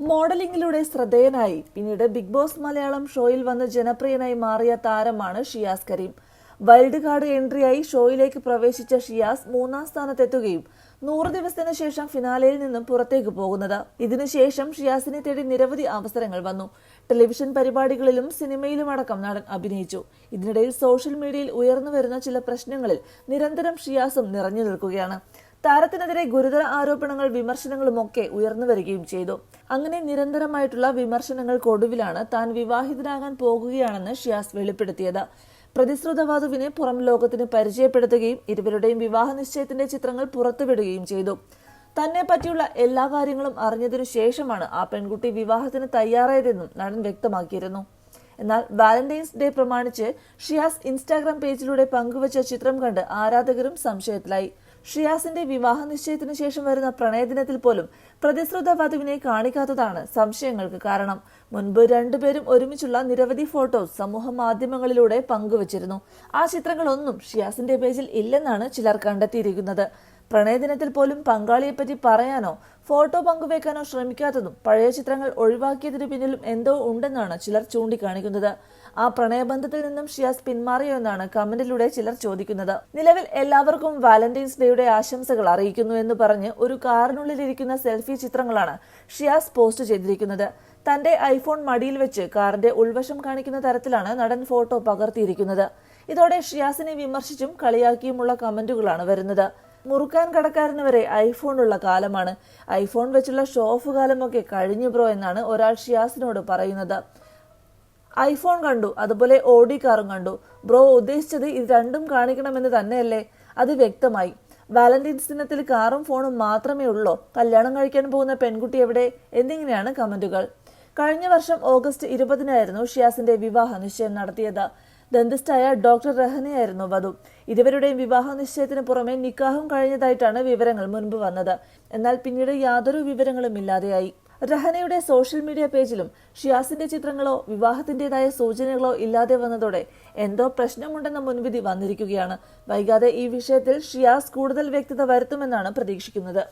മോഡലിംഗിലൂടെ ശ്രദ്ധേയനായി. പിന്നീട് big boss Malayalam ഷോയിൽ വന്ന് ജനപ്രിയനായി മാറിയ താരമാണ് ഷിയാസ് കരീം. വൈൽഡ് കാർഡ് എൻട്രിയായി ഷോയിലേക്ക് പ്രവേശിച്ച ഷിയാസ് മൂന്നാം സ്ഥാനത്തെത്തുകയും നൂറ് ദിവസത്തിന് ശേഷം ഫിനാലയിൽ നിന്നും പുറത്തേക്ക് പോകുന്നത്. ഇതിനുശേഷം ഷിയാസിനെ തേടി നിരവധി അവസരങ്ങൾ വന്നു. ടെലിവിഷൻ പരിപാടികളിലും സിനിമയിലും അടക്കം നടൻ അഭിനയിച്ചു. ഇതിനിടയിൽ സോഷ്യൽ മീഡിയയിൽ ഉയർന്നു വരുന്ന ചില പ്രശ്നങ്ങളിൽ നിരന്തരം ഷിയാസും നിറഞ്ഞു നിൽക്കുകയാണ്. താരത്തിനെതിരെ ഗുരുതര ആരോപണങ്ങൾ വിമർശനങ്ങളും ഒക്കെ ഉയർന്നു വരികയും ചെയ്തു. അങ്ങനെ നിരന്തരമായിട്ടുള്ള വിമർശനങ്ങൾക്കൊടുവിലാണ് താൻ വിവാഹിതനാകാൻ പോകുകയാണെന്ന് ഷിയാസ് വെളിപ്പെടുത്തിയത്. പ്രതിശ്രുത വധുവിനെ പുറം ലോകത്തിന് പരിചയപ്പെടുത്തുകയും ഇരുവരുടെയും വിവാഹ നിശ്ചയത്തിന്റെ ചിത്രങ്ങൾ പുറത്തുവിടുകയും ചെയ്തു. തന്നെ പറ്റിയുള്ള എല്ലാ കാര്യങ്ങളും അറിഞ്ഞതിനു ശേഷമാണ് ആ പെൺകുട്ടി വിവാഹത്തിന് തയ്യാറായതെന്നും നടൻ വ്യക്തമാക്കിയിരുന്നു. എന്നാൽ വാലന്റൈൻസ് ഡേ പ്രമാണിച്ച് ഷിയാസ് ഇൻസ്റ്റാഗ്രാം പേജിലൂടെ പങ്കുവച്ച ചിത്രം കണ്ട് ആരാധകരും സംശയത്തിലായി. ഷിയാസിന്റെ വിവാഹ നിശ്ചയത്തിന് ശേഷം വരുന്ന പ്രണയദിനത്തിൽ പോലും പ്രതിശ്രുത വധുവിനെ കാണിക്കാത്തതാണ് സംശയങ്ങൾക്ക് കാരണം. മുൻപ് രണ്ടുപേരും ഒരുമിച്ചുള്ള നിരവധി ഫോട്ടോസ് സമൂഹ മാധ്യമങ്ങളിലൂടെ പങ്കുവച്ചിരുന്നു. ആ ചിത്രങ്ങളൊന്നും ഷിയാസിന്റെ പേജിൽ ഇല്ലെന്നാണ് ചിലർ കണ്ടെത്തിയിരിക്കുന്നത്. പ്രണയദിനത്തിൽ പോലും പങ്കാളിയെപ്പറ്റി പറയാനോ ഫോട്ടോ പങ്കുവെക്കാനോ ശ്രമിക്കാത്തതും പഴയ ചിത്രങ്ങൾ ഒഴിവാക്കിയതിനു പിന്നിലും എന്തോ ഉണ്ടെന്നാണ് ചിലർ ചൂണ്ടിക്കാണിക്കുന്നത്. ആ പ്രണയബന്ധത്തിൽ നിന്നും ഷിയാസ് പിന്മാറിയോ എന്നാണ് കമന്റിലൂടെ ചിലർ ചോദിക്കുന്നത്. നിലവിൽ എല്ലാവർക്കും വാലന്റൈൻസ് ഡേയുടെ ആശംസകൾ അറിയിക്കുന്നു എന്ന് പറഞ്ഞ് ഒരു കാറിനുള്ളിലിരിക്കുന്ന സെൽഫി ചിത്രങ്ങളാണ് ഷിയാസ് പോസ്റ്റ് ചെയ്തിരിക്കുന്നത്. തന്റെ ഐഫോൺ മടിയിൽ വെച്ച് കാറിന്റെ ഉൾവശം കാണിക്കുന്ന തരത്തിലാണ് നടൻ ഫോട്ടോ പകർത്തിയിരിക്കുന്നത്. ഇതോടെ ഷിയാസിനെ വിമർശിച്ചും കളിയാക്കിയുമുള്ള കമന്റുകളാണ് വരുന്നത്. മുറുക്കാൻ കടക്കാരന് വരെ ഐഫോൺ ഉള്ള കാലമാണ്. ഐഫോൺ വെച്ചുള്ള ഷോഫ് കാലമൊക്കെ കഴിഞ്ഞു ബ്രോ എന്നാണ് ഒരാൾ ഷിയാസിനോട് പറയുന്നത്. ഐഫോൺ കണ്ടു അതുപോലെ ഓഡി കാറും കണ്ടു. ബ്രോ ഉദ്ദേശിച്ചത് ഇത് രണ്ടും കാണിക്കണമെന്ന് തന്നെയല്ലേ? അത് വ്യക്തമായി. വാലന്റൈൻസ് ദിനത്തിൽ കാറും ഫോണും മാത്രമേ ഉള്ളോ? കല്യാണം കഴിക്കാൻ പോകുന്ന പെൺകുട്ടി എവിടെ? എന്നിങ്ങനെയാണ് കമന്റുകൾ. കഴിഞ്ഞ വർഷം ഓഗസ്റ്റ് ഇരുപതിനായിരുന്നു ഷിയാസിന്റെ വിവാഹ നിശ്ചയം നടത്തിയത്. ദന്തിസ്റ്റായ ഡോക്ടർ റഹനയായിരുന്നു വധു. ഇരുവരുടെയും വിവാഹ നിശ്ചയത്തിന് പുറമെ നിക്കാഹും കഴിഞ്ഞതായിട്ടാണ് വിവരങ്ങൾ മുൻപ് വന്നത്. എന്നാൽ പിന്നീട് യാതൊരു വിവരങ്ങളും ഇല്ലാതെയായി. രഹനയുടെ സോഷ്യൽ മീഡിയ പേജിലും ഷിയാസിന്റെ ചിത്രങ്ങളോ വിവാഹത്തിന്റേതായ സൂചനകളോ ഇല്ലാതെ വന്നതോടെ എന്തോ പ്രശ്നമുണ്ടെന്ന മുൻവിധി വന്നിരിക്കുകയാണ്. വൈകാതെ ഈ വിഷയത്തിൽ ഷിയാസ് കൂടുതൽ വ്യക്തത വരുത്തുമെന്നാണ് പ്രതീക്ഷിക്കുന്നത്.